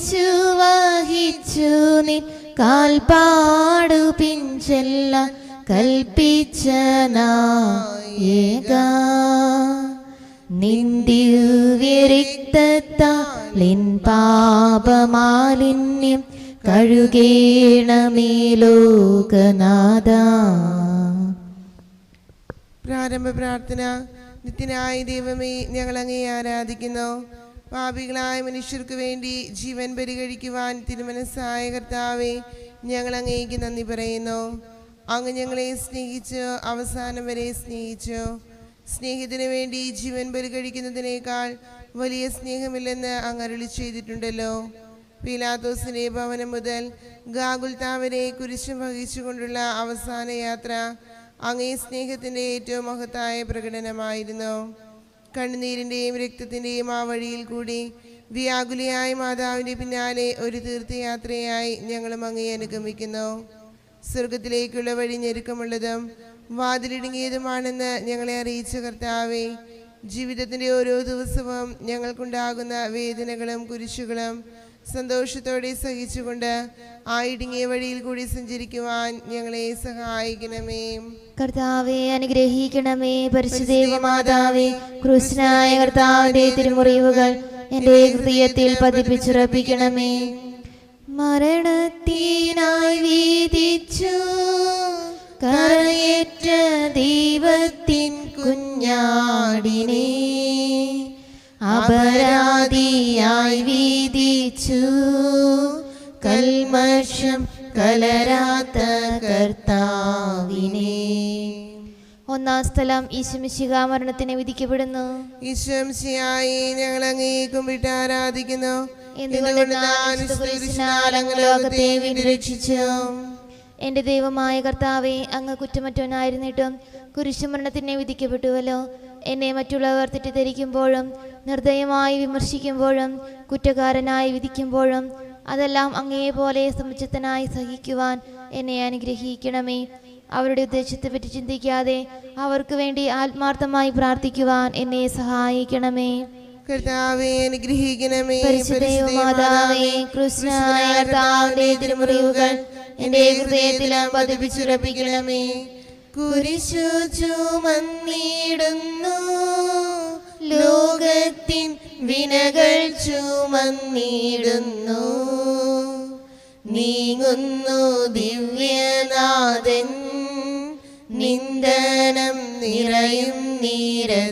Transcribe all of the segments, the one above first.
കുരിശു വഹിച്ചു നിൻ കാൽപാടു പിഞ്ചെല്ല കൽപ്പിച്ചനായേക നായക. നിന്ദിവ്യരിക്തത്താലിൻ പാപമാലിന്യം കഴുകേണമേ ലോകനാഥ പ്രാരംഭ പ്രാർത്ഥന നിത്യനായ ദൈവമേ ഞങ്ങൾ അങ്ങേ ആരാധിക്കുന്നു. പാപികളായ മനുഷ്യർക്ക് വേണ്ടി ജീവൻ പരിഗണിക്കുവാൻ തിരുമനസ്സായ കർത്താവെ ഞങ്ങൾ അങ്ങേക്ക് നന്ദി പറയുന്നു. അങ്ങ് ഞങ്ങളെ സ്നേഹിച്ചു അവസാനം വരെ സ്നേഹിച്ചു. സ്നേഹത്തിന് വേണ്ടി ജീവൻ പരിഗണിക്കുന്നതിനേക്കാൾ വലിയ സ്നേഹമില്ലെന്ന് അങ്ങ് അരുളി ചെയ്തിട്ടുണ്ടല്ലോ. പീലാത്തോസിന്റെ ഭവനം മുതൽ ഗാഗുൽത്താവരെ കുരിശും വഹിച്ചുകൊണ്ടുള്ള അവസാന യാത്ര അങ്ങേ സ്നേഹത്തിന്റെ ഏറ്റവും മഹത്തായ പ്രകടനമായിരുന്നു. കണ്ണുനീരിന്റെയും രക്തത്തിന്റെയും ആ വഴിയിൽ കൂടി വ്യാകുലിയായ മാതാവിന്റെ പിന്നാലെ ഒരു തീർത്ഥയാത്രയായി ഞങ്ങളും അങ്ങേ അനുഗമിക്കുന്നു. സ്വർഗത്തിലേക്കുള്ള വഴി ഞെരുക്കമുള്ളതും വാതിലിടുങ്ങിയതുമാണെന്ന് ഞങ്ങളെ അറിയിച്ച കർത്താവെ ജീവിതത്തിന്റെ ഓരോ ദിവസവും ഞങ്ങൾക്കുണ്ടാകുന്ന വേദനകളും കുരിശുകളും സന്തോഷത്തോടെ സഹിച്ചുകൊണ്ട് ആ ഇടുങ്ങിയ വഴിയിൽ കൂടി സഞ്ചരിക്കുവാൻ ഞങ്ങളെ സഹായിക്കണമേ. കർത്താവെ അനുഗ്രഹിക്കണമേ. പരിശുദ്ധ മാതാവേ കൃഷ്ണനായ കർത്താവിന്റെ തിരുമുറിവുകൾ എന്റെ ഹൃദയത്തിൽ പതിപ്പിച്ചുറപ്പിക്കണമേ. മരണത്തിനായി വീതിച്ചു കറയേറ്റ ദൈവത്തിൻ കുഞ്ഞാടിനെ. അപരാധിയായി വീതിച്ചു കൽമർഷം കലരാത്ത കർത്താവിനെ. ഒന്നാം സ്ഥലം ഈശുമിശിക മരണത്തിന് വിധിക്കപ്പെടുന്നു. ഈശംശിയായി ഞങ്ങൾ അങ്ങേ വിട്ട് ആരാധിക്കുന്നു. എന്റെ ദൈവമായ കർത്താവെ അങ്ങ് കുറ്റമറ്റവനായിരുന്നിട്ടും കുരിശുമരണത്തിനെ വിധിക്കപ്പെട്ടുവല്ലോ. എന്നെ മറ്റുള്ളവർ തെറ്റിദ്ധരിക്കുമ്പോഴും നിർദ്ദയമായി വിമർശിക്കുമ്പോഴും കുറ്റക്കാരനായി വിധിക്കുമ്പോഴും അതെല്ലാം അങ്ങേപോലെ സമുചിതനായി സഹിക്കുവാൻ എന്നെ അനുഗ്രഹിക്കണമേ. അവരുടെ ഉദ്ദേശത്തെപ്പറ്റി ചിന്തിക്കാതെ അവർക്ക് വേണ്ടി ആത്മാർത്ഥമായി പ്രാർത്ഥിക്കുവാൻ എന്നെ സഹായിക്കണമേ. കർത്താവെ അനുഗ്രഹിക്കണമേ. കർത്താവിന്റെ തിരുമുറിവുകൾ എന്റെ ഹൃദയത്തിലും പതിപ്പിച്ചുറപ്പിക്കണമേ. കുരിശു ചുമന്നിടുന്നു ലോകത്തിൻ വിനകൾ ചുമന്നിടുന്നു. നീങ്ങുന്നു ദിവ്യനാഥൻ. നിന്ദനം നിറയും നീരത്തിലൂടെ.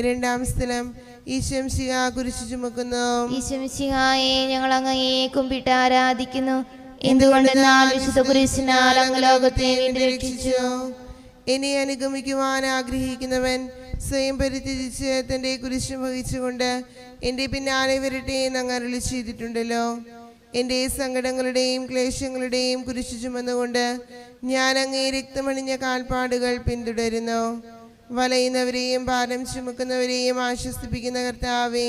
രണ്ടാം സ്ഥലം. ഈശംശിഹ കുരിശു ചുമക്കുന്നു. ഈശംശിഹായെ ഞങ്ങൾ അങ്ങയെ കുമ്പിട്ട് ആരാധിക്കുന്നു. എന്തുകൊണ്ടെന്നാൽ വിശുദ്ധ കുരിശിനാൽ അങ്ങ് ലോകത്തെ രക്ഷിച്ചു. അനുഗമിക്കുവാൻ ആഗ്രഹിക്കുന്നവൻ സ്വയം പരിത്യജിച്ച് തന്റെ കുരിശ് വഹിച്ചുകൊണ്ട് എന്റെ പിന്നാലെ വരട്ടെ എന്ന് അങ്ങ് അരുളി ചെയ്തിട്ടുണ്ടല്ലോ. എന്റെ സങ്കടങ്ങളുടെയും ക്ലേശങ്ങളുടെയും കുരിശു ചുമന്നുകൊണ്ട് ഞാൻ അങ്ങേ രക്തമണിഞ്ഞ കാൽപ്പാടുകൾ പിന്തുടരുന്നു. വലയുന്നവരെയും ഭാരം ചുമക്കുന്നവരെയും ആശ്വസിപ്പിക്കുന്ന കർത്താവെ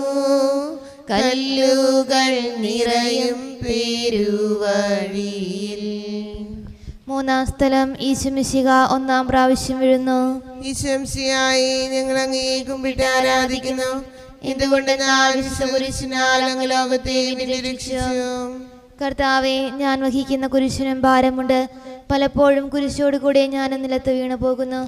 കല്ലുകൾ നിറയും പേരുവഴിയിൽ. മൂന്നാം സ്ഥലം ഈശുമിശിക ഒന്നാം പ്രാവശ്യം വീഴുന്നു. ഈശംശിയായി ഞങ്ങൾ അങ്ങേ കുമ്പിട്ട് ആരാധിക്കുന്നു. അങ്ങ് ലോകത്തെ കർത്താവെ ഞാൻ വഹിക്കുന്ന കുരിശിനും ഭാരമുണ്ട്. പലപ്പോഴും കുരിശോട് കൂടെ ഞാൻ നിലത്ത് വീണു പോകുന്നു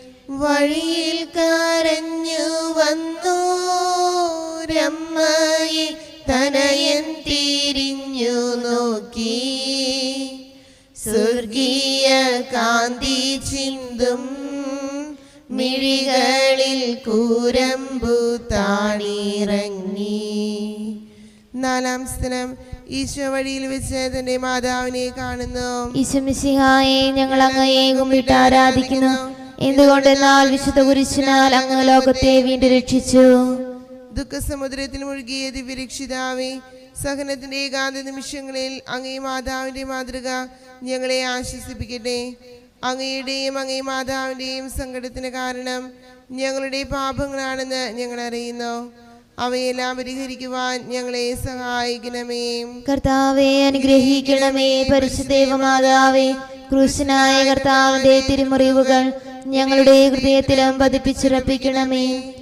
വഴിയിൽ കരഞ്ഞു വന്നു. രമ്മയെ തനയൻ തിരിഞ്ഞു നോക്കി. സ്വർഗീയ കാന്തി ചിന്തും മിഴികളിൽ കൂരമ്പു താണിറങ്ങി. നാലാം സ്ഥലം ഈശോ വഴിയിൽ വെച്ച് മാതാവിനെ കാണുന്നു. ഞങ്ങൾ അങ്ങയെ കുമ്പിട്ട് ആരാധിക്കുന്നു. എന്തുകൊണ്ടെന്നാൽ വിശുദ്ധ കുരിശിനാൽ അങ്ങ് ലോകത്തെ വീണ്ടും രക്ഷിച്ചു. ദുഃഖസമുദ്രത്തിൽ മുഴുകിയ ദിവ്യരക്ഷിതാവേ സഹനത്തിന്റെ ഏകാന്ത നിമിഷങ്ങളിൽ അങ്ങേ മാതാവിന്റെ മാതൃക ഞങ്ങളെ ആശ്വസിപ്പിക്കട്ടെ. അങ്ങയുടെയും അങ്ങേ മാതാവിന്റെയും സങ്കടത്തിന് കാരണം ഞങ്ങളുടെ പാപങ്ങളാണെന്ന് ഞങ്ങൾ അറിയുന്നു. അവയെല്ലാം പരിഹരിക്കുവാൻ ഞങ്ങളെ സഹായിക്കണമേ. കർത്താവെ അനുഗ്രഹിക്കണമേ. പരിശുദ്ധേവമാതാവേ ക്രൂശനായ കർത്താവിന്റെ തിരുമുറിവുകൾ ഞങ്ങളുടെ ഹൃദയത്തിലും പതിപ്പിച്ചുറപ്പിക്കണമേ.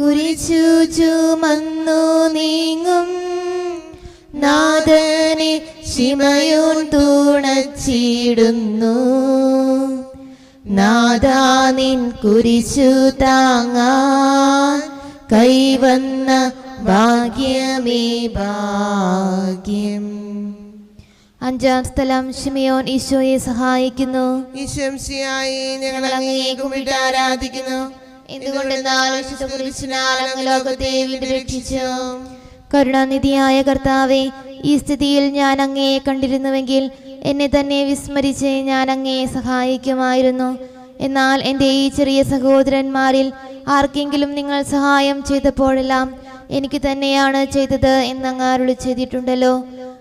കുരിച്ചു ചുമന്നു നീങ്ങും. നാദനെ ശിമയോൻ തൂണച്ചിടുന്നു. നാദാ നിൻ താങ്ങാൻ കൈവന്ന ഭാഗ്യമേ ഭാഗ്യം. അഞ്ചാം സ്ഥലം ഷിമിയോൻ ഈശോയെ സഹായിക്കുന്നു. ഞങ്ങൾ ആരാധിക്കുന്നു. എന്തുകൊണ്ടെന്നാൽ ലോകത്തെ രക്ഷിച്ചു. കരുണാനിധിയായ കർത്താവെ ഈ സ്ഥിതിയിൽ ഞാൻ അങ്ങയെ കണ്ടിരുന്നുവെങ്കിൽ എന്നെ തന്നെ വിസ്മരിച്ച് ഞാൻ അങ്ങയെ സഹായിക്കുമായിരുന്നു. എന്നാൽ എന്റെ ഈ ചെറിയ സഹോദരന്മാരിൽ ആർക്കെങ്കിലും നിങ്ങൾ സഹായം ചെയ്തപ്പോഴെല്ലാം എനിക്ക് തന്നെയാണ് ചെയ്തത് എന്നങ്ങ് അരുളി ചെയ്തിട്ടുണ്ടല്ലോ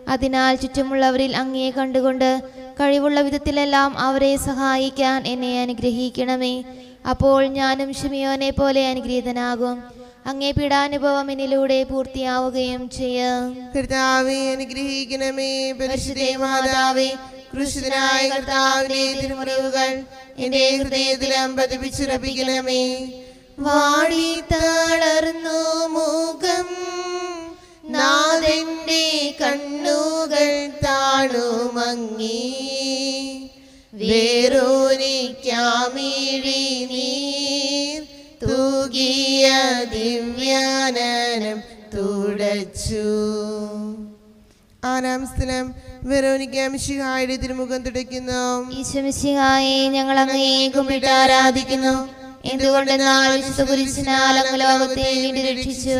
അതിനാൽ ചുറ്റുമുള്ളവരിൽ അങ്ങയെ കണ്ടുകൊണ്ട് കഴിവുള്ള വിധത്തിലെല്ലാം അവരെ സഹായിക്കാൻ എന്നെ അനുഗ്രഹിക്കണമേ. അപ്പോൾ ഞാനും ഷിമിയോനെ പോലെ അനുഗ്രഹീതനാകും. അങ്ങേ പീഡാനുഭവം എന്നിലൂടെ പൂർത്തിയാവുകയും ചെയ്യാം. അനുഗ്രഹിക്കണമേ. പരിശുദ്ധേ മാതാവേ വാടി മുഖം നാഥന്റെ കണ്ണുകൾ താണുമങ്ങി. വേറോനിക്കാമിഴി നീർ തൂകിയ ദിവ്യാനനം തുടച്ചു. ആറാം സ്ഥലം. വെറോനിക്ക മിശിഹായുടെ തിരുമുഖം തുടയ്ക്കുന്നു. ഈശ്വമിശിഹായെ ഞങ്ങൾ അങ്ങയെ കുമ്പിട്ട് ആരാധിക്കുന്നു. എന്തുകൊണ്ടെന്നാൽ വിശുദ്ധ കുരിശിനാൽ അങ്ങ് ലോകത്തെ രക്ഷിച്ചു.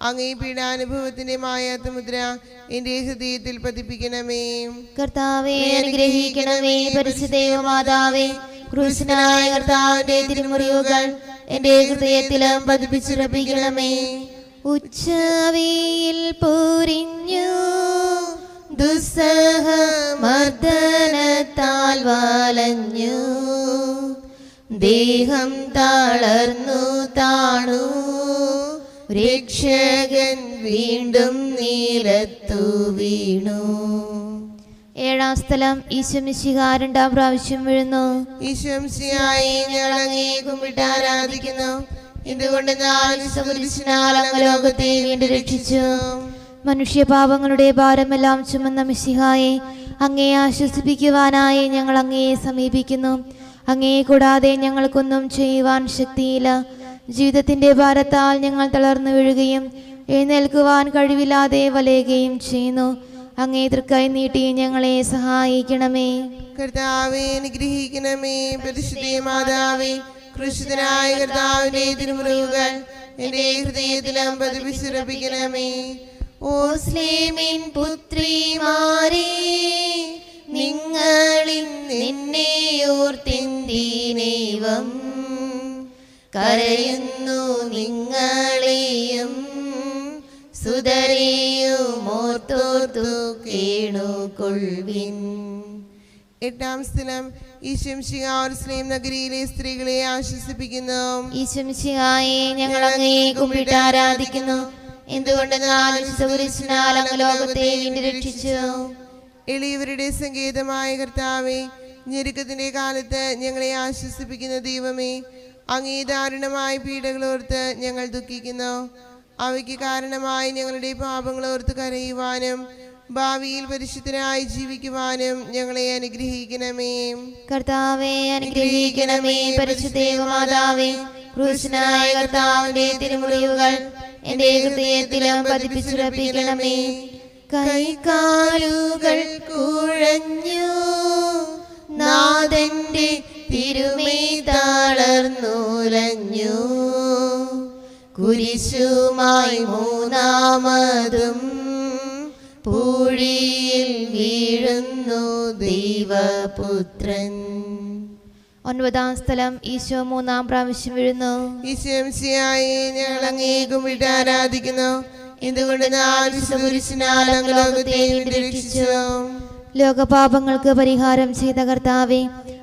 അങ്ങേ പീഡാനുഭവത്തിന്റെ മായാത്ത മുദ്ര എന്റെ ഹൃദയത്തിൽ പതിപ്പിക്കണമേ. കർത്താവെ അനുഗ്രഹിക്കണമേ പരിശുദ്ധേവ മാതാവേ ക്രൂശനായ കർത്താവിന്റെ തിരുമുറിവുകൾ എന്റെ ഹൃദയത്തിലും പതിപ്പിച്ചുറപ്പിക്കണമേ. ഉച്ചവയിൽ പൂരിഞ്ഞു ദുസ്സഹ മർദ്ദനത്താൽ വാലഞ്ഞു. ദേഹം തളർന്നു താണു. രക്ഷകൻ വീണ്ടും നീലത്തു വീണു. ഏഴാം സ്ഥലം ഈശ്വമിശിഹ രണ്ടാം പ്രാവശ്യം വീഴുന്നു. ഈശംസിയായി ഞങ്ങൾ അങ്ങേ കുമ്പിട്ട് ആരാധിക്കുന്നു. അങ്ങ് ലോകത്തെ വീണ്ടും രക്ഷിച്ചു? മനുഷ്യപാപങ്ങളുടെ ഭാരമെല്ലാം ചുമന്ന മിശിഹായെ അങ്ങയെ ആശ്വസിപ്പിക്കുവാനായി ഞങ്ങൾ അങ്ങയെ സമീപിക്കുന്നു. അങ്ങയെ കൂടാതെ ഞങ്ങൾക്കൊന്നും ചെയ്യുവാൻ ശക്തിയില്ല. ജീവിതത്തിന്റെ ഭാരത്താൽ ഞങ്ങൾ തളർന്നു വീഴുകയും എഴുന്നേൽക്കുവാൻ കഴിവില്ലാതെ വലയുകയും ചെയ്യുന്നു. അങ്ങേ തൃക്കൈ നീട്ടി ഞങ്ങളെ സഹായിക്കണമേ. കർത്താവെ അനുഗ്രഹിക്കണമേ. പരിശുദ്ധ മാതാവേ കൃഷിതനായ കർത്താവിനെ തിരുമുറുകൾ എന്റെ ഹൃദയത്തിലും പതിപ്പിച്ചുറപ്പിക്കണമേ ഓ സ്ലേമിൻ പുത്രിമാരെ നിങ്ങളിൽ നിന്നെയോർത്തിന്തീനേവം കരയുന്നു നിങ്ങളെയും സുതരെയും ഓർത്തോർത്തു കേണുകൊള്ളിൻ എട്ടാം സ്ഥലം ഈശംശികാർസ്ലേം നഗരിയിലെ സ്ത്രീകളെ ആശ്വസിപ്പിക്കുന്നു. ഈശംശിഹായെ ഞങ്ങൾ അങ്ങയെ കുമ്പിട്ട് ആരാധിക്കുന്നു. എന്തുകൊണ്ടെന്നാൽ സുകുരിശിനാൽ അങ്ങ് ലോകത്തെ രക്ഷിച്ചു. എളിയവരുടെ സങ്കേതമായ കർത്താവെ ഞെരുക്കത്തിന്റെ കാലത്ത് ഞങ്ങളെ ആശ്വസിപ്പിക്കുന്ന ദൈവമേ അങ്ങേ ദാരുണമായ പീഡകൾ ഓർത്ത് ഞങ്ങൾ ദുഃഖിക്കുന്നു. അവയ്ക്ക് കാരണമായി ഞങ്ങളുടെ പാപങ്ങൾ ഓർത്ത് കരയുവാനും ഭാവിയിൽ പരിശുദ്ധനായി ജീവിക്കുവാനും ഞങ്ങളെ അനുഗ്രഹിക്കണമേ. കർത്താവെ അനുഗ്രഹിക്കണമേ. പരിശുദ്ധേവമാതാവേ ക്രൂശനായ കർത്താവിന്റെ തിരുമുറിവുകൾ എന്റെ ഹൃദയത്തിലും പതിപ്പിച്ചുറപ്പിക്കണമേ കൈകാലുകൾ കുഴഞ്ഞു നാഥന്റെ തിരുമേ തളർന്നുലഞ്ഞു കുരിശുമായി മൂന്നാമതും പൂഴിയിൽ വീഴുന്നു ദൈവപുത്രൻ. ഒൻപതാം സ്ഥലം ഈശോ മൂന്നാം പ്രാവശ്യം വീഴുന്നു. ഈശംശിയായി ഞങ്ങൾ അങ്ങേക്കും വിട്ട് ആരാധിക്കുന്നു. എന്തുകൊണ്ട് ലോകപാപങ്ങൾക്ക് പരിഹാരം ചെയ്ത കർത്താവെ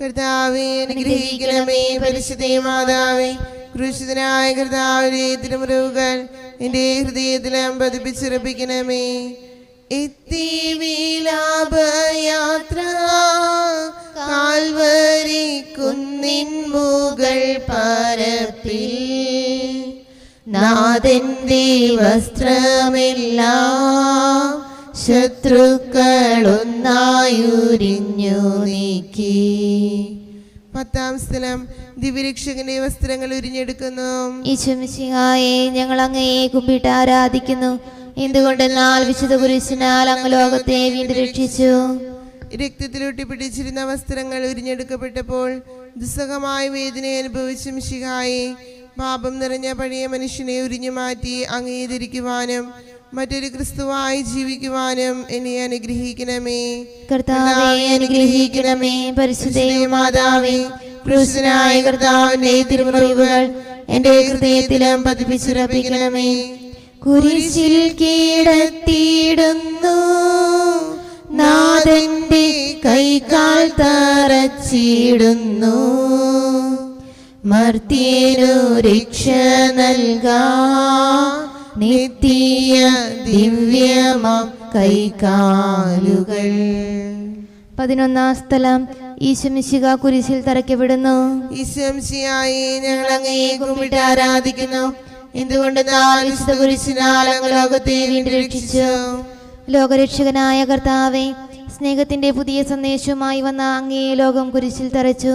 കർത്താവെ അനുഗ്രഹിക്കണമേ പരിശുദ്ധേ മാതാവേ. ക്രൂശിതനായ കർത്താവിന്റെ തിരുമുറിവുകൾ എന്റെ ഹൃദയത്തിലും പതിപ്പിച്ചുറപ്പിക്കണമേ. എത്തി വിലാപയാത്ര കാൽവരി കുന്നിൻ മുകൾ പരപ്പിൽ നാഥന്റെ വസ്ത്രമെല്ലാം ശത്രുക്കളൊന്നായുരിഞ്ഞു നീക്കി. പത്താം സ്ഥലം. ദിവ്യരക്ഷകന്റെ വസ്ത്രങ്ങൾ ഉരിഞ്ഞെടുക്കുന്നു. ഈശ്വമിശിഹായെ ഞങ്ങൾ അങ്ങയെ കുമ്പിട്ട് ആരാധിക്കുന്നു. എന്തുകൊണ്ടെന്നാൽ വിശുദ്ധ കുരിശിനാൽ അങ്ങ് ലോകത്തെ വീണ്ടും രക്ഷിച്ചു. രക്തത്തിലൊട്ടി പിടിച്ചിരുന്ന വസ്ത്രങ്ങൾ ഉരിഞ്ഞെടുക്കപ്പെട്ടപ്പോൾ ദുസ്സഹമായ വേദന അനുഭവിച്ച മിശിഹായെ പാപം നിറഞ്ഞ പഴയ മനുഷ്യനെ ഉരിഞ്ഞു മാറ്റി അംഗീകരിക്കുവാനും മറ്റൊരു ക്രിസ്തുവായി ജീവിക്കുവാനും എന്നെ അനുഗ്രഹിക്കണമേ. കർത്താവേ അനുഗ്രഹിക്കണമേ. പരിശുദ്ധേ മാതാവേ ക്രിസ്തുനായ കർത്താവിന്റെ തിരുമുറിവുകൾ എന്റെ ഹൃദയത്തിലും പതിപ്പിച്ചുറപ്പിക്കണമേ. കുരിശിൽ കീടത്തിയിടുന്നു. നാഥന്റെ കൈകാൽ തറച്ചിടുന്നു. മർത്തിയനു രക്ഷ നൽകാ. നിത്യ ദിവ്യമാം കൈകാലുകൾ പതിനൊന്നാം സ്ഥലം ഈശമിശിക കുരിശിൽ തറയ്ക്കപ്പെടുന്നു ഈശംശിയായി ഞങ്ങൾ അങ്ങയെ കുമ്പിട്ട് ആരാധിക്കുന്നു. എന്തുകൊണ്ട് വിശുദ്ധ കുരിശിനാൽ അങ്ങ് ലോകത്തെ വീണ്ടും രക്ഷിച്ചു? ലോകരക്ഷകനായ കർത്താവെ സ്നേഹത്തിന്റെ പുതിയ സന്ദേശവുമായി വന്ന അങ്ങേ ലോകം കുരിശിൽ തറച്ചു.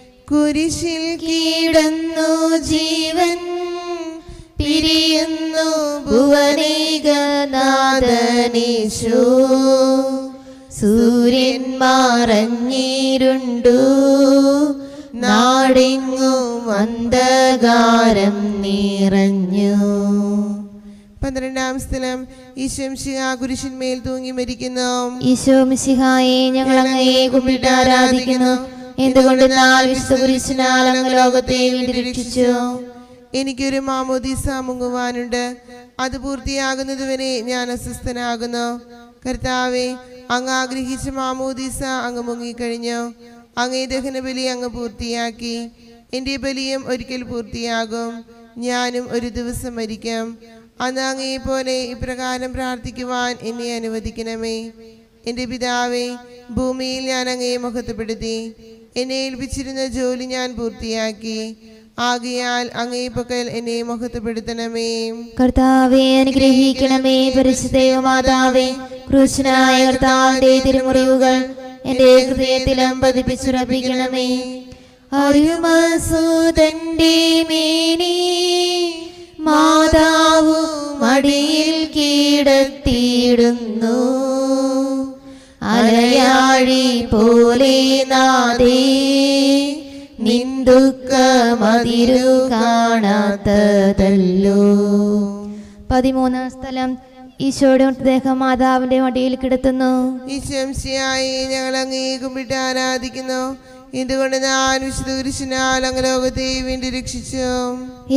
കുരിശിൽ കീടന്നു ജീവൻ പിരിയുന്നു ഭുവനേകനാഥനീശോ. സൂര്യൻ മറഞ്ഞിരുണ്ടു നാടിങ്ങു അന്ധകാരം നിറഞ്ഞു. പന്ത്രണ്ടാം സ്ഥലം ഈശോംശിഹ കുരിശിന്മേൽ തൂങ്ങി മരിക്കുന്നു. ഈശോ മിശിഹായെ ഞങ്ങൾ അങ്ങയെ കുമ്പിട്ട് ആരാധിക്കുന്നു. എന്തുകൊണ്ടെന്നാൽ ലോകത്തെ വീണ്ടും എനിക്കൊരു മാമോദീസ മുങ്ങുവാനുണ്ട്. അത് പൂർത്തിയാകുന്നതുവരെ ഞാൻ അസ്വസ്ഥനാകുന്നു. കർത്താവെ അങ്ങ് ആഗ്രഹിച്ച മാമോദീസ അങ്ങ് മുങ്ങിക്കഴിഞ്ഞു. അങ്ങേ ദഹന ബലി അങ്ങ് പൂർത്തിയാക്കി. എന്റെ ബലിയും ഒരിക്കൽ പൂർത്തിയാകും. ഞാനും ഒരു ദിവസം മരിക്കാം. അന്ന് അങ്ങേ പോലെ ഇപ്രകാരം പ്രാർത്ഥിക്കുവാൻ എന്നെ അനുവദിക്കണമേ. എന്റെ പിതാവേ ഭൂമിയിൽ ഞാൻ അങ്ങയെ മഹത്വപ്പെടുത്തി എന്നെ ഏൽപ്പിച്ചിരുന്ന ജോലി ഞാൻ പൂർത്തിയാക്കി. ആകയാൽ അങ്ങേ എന്നെ മഹത്വപ്പെടുത്തണമേ. കർത്താവെ അനുഗ്രഹിക്കണമേ പരിശുദ്ധ മാതാവേ ക്രൂശനായ കർത്താവിന്റെ തിരുമുറിവുകൾ എന്റെ ഹൃദയത്തിലും പതിപ്പിച്ചുറപ്പിക്കണമേ. അരുമസൂതന്റെ മേനി മാതാവു മടിയിൽ കീടത്തിയിടുന്നു. അലയാഴി പോലെ നാദേ നിന്ദുക്ക മതിരു കാണാത്തതല്ലോ പതിമൂന്നാം സ്ഥലം ഈശോയുടെ മൃതദേഹം മാതാവിന്റെ മടിയിൽ കിടത്തുന്നു. ഈശംശയായി ഞങ്ങൾ അങ്ങേ കുമ്പിട്ട് ആരാധിക്കുന്നു. എന്തുകൊണ്ട് ഞാൻ വിശുദ്ധ കുരിശിനാൽ അങ്ങ് ലോകത്തെ വേണ്ടി രക്ഷിച്ചു?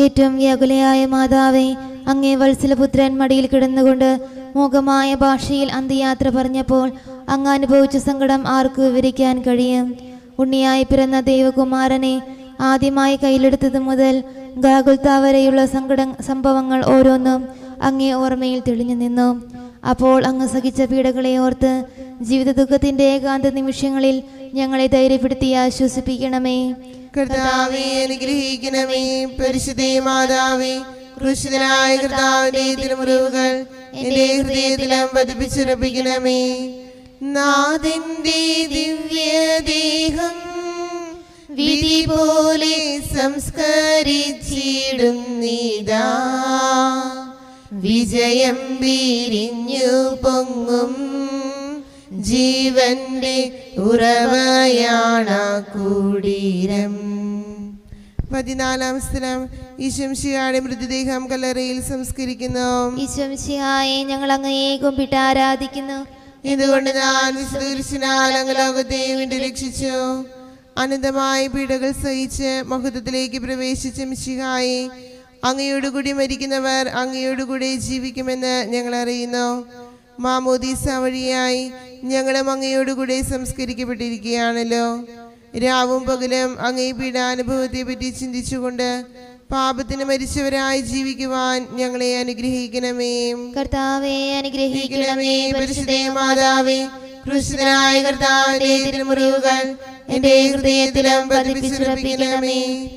ഏറ്റവും വ്യാകുലയായ മാതാവേ അങ്ങേ വത്സലപുത്രൻ മടിയിൽ കിടന്നുകൊണ്ട് മൂകമായ ഭാഷയിൽ അന്ത്യയാത്ര പറഞ്ഞപ്പോൾ അങ്ങ് അനുഭവിച്ച സങ്കടം ആർക്ക് വിവരിക്കാൻ കഴിയും? ഉണ്ണിയായി പിറന്ന ദൈവകുമാരനെ ആദ്യമായി കയ്യിലെടുത്തത് മുതൽ ഗാകുൽത്ത വരെയുള്ള സങ്കട സംഭവങ്ങൾ ഓരോന്നും അങ്ങേ ഓർമ്മയിൽ തെളിഞ്ഞു നിന്നു. അപ്പോൾ അങ്ങ് സഹിച്ച പീഡകളെ ഓർത്ത് ജീവിത ദുഃഖത്തിന്റെ ഏകാന്ത നിമിഷങ്ങളിൽ ഞങ്ങളെ ധൈര്യപ്പെടുത്തി ആശ്വസിപ്പിക്കണമേ. കർത്താവെ അനുഗ്രഹിക്കണമേ. പരിശുദ്ധേ മാതാവേ ഹൃദയത്തിലും പതിപ്പിച്ചുറപ്പിക്കണമേ. നാഥന്റെ ദിവ്യദേഹം വിധി പോലെ സംസ്കരിച്ചിടുന്നിതാ വിജയം വിരിഞ്ഞു പൊങ്ങും ജീവന്റെ ഉറവയാണ കൂടീരം. പതിനാലാം സ്ഥലം. ഈശംശിയുടെ മൃതദേഹം കല്ലറയിൽ സംസ്കരിക്കുന്നു. ഈശ്വംശിയായെ ഞങ്ങൾ അങ്ങയെ കുമ്പിട്ട് ആരാധിക്കുന്നു ഇതുകൊണ്ട് ഞാൻ വിശുദ്ധീർശനാൽ അങ്ങ് വീണ്ടും വേണ്ടി രക്ഷിച്ചു. അനന്തമായ പീഡകൾ സഹിച്ച് മഹത്വത്തിലേക്ക് പ്രവേശിച്ച മിശിഹായി അങ്ങയോടുകൂടി മരിക്കുന്നവർ അങ്ങയോടുകൂടി ജീവിക്കുമെന്ന് ഞങ്ങൾ അറിയുന്നു. മാമോദീസ വഴിയായി ഞങ്ങളും അങ്ങയോടുകൂടി സംസ്കരിക്കപ്പെട്ടിരിക്കുകയാണല്ലോ. രാവും പകലും അങ്ങേ പീഡാനുഭവത്തെ പറ്റി ചിന്തിച്ചുകൊണ്ട് പാപത്തിന് മരിച്ചവരായി ജീവിക്കുവാൻ ഞങ്ങളെ അനുഗ്രഹിക്കണമേ. കർത്താവേ അനുഗ്രഹിക്കണമേ. പരിശുദ്ധേ മാതാവേ കൃഷ്ണനായ കർത്താവിന്റെ തിരുമുറിവുകൾ എന്റെ ഹൃദയത്തിലും പതിപ്പിച്ചുറപ്പിക്കണമേ.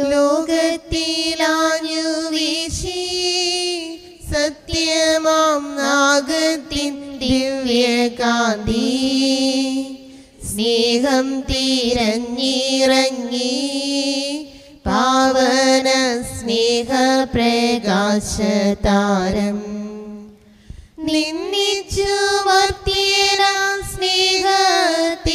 ലോകത്തിലാഞ്ഞു വീശി സത്യമാം നാഗത്തിൻ ദിവ്യ കാന്തി സ്നേഹം തിരഞ്ഞിറങ്ങി പാവന സ്നേഹപ്രകാശതാരം നിന്നിച്ചു വർത്തിയന സ്നേഹത്തിൽ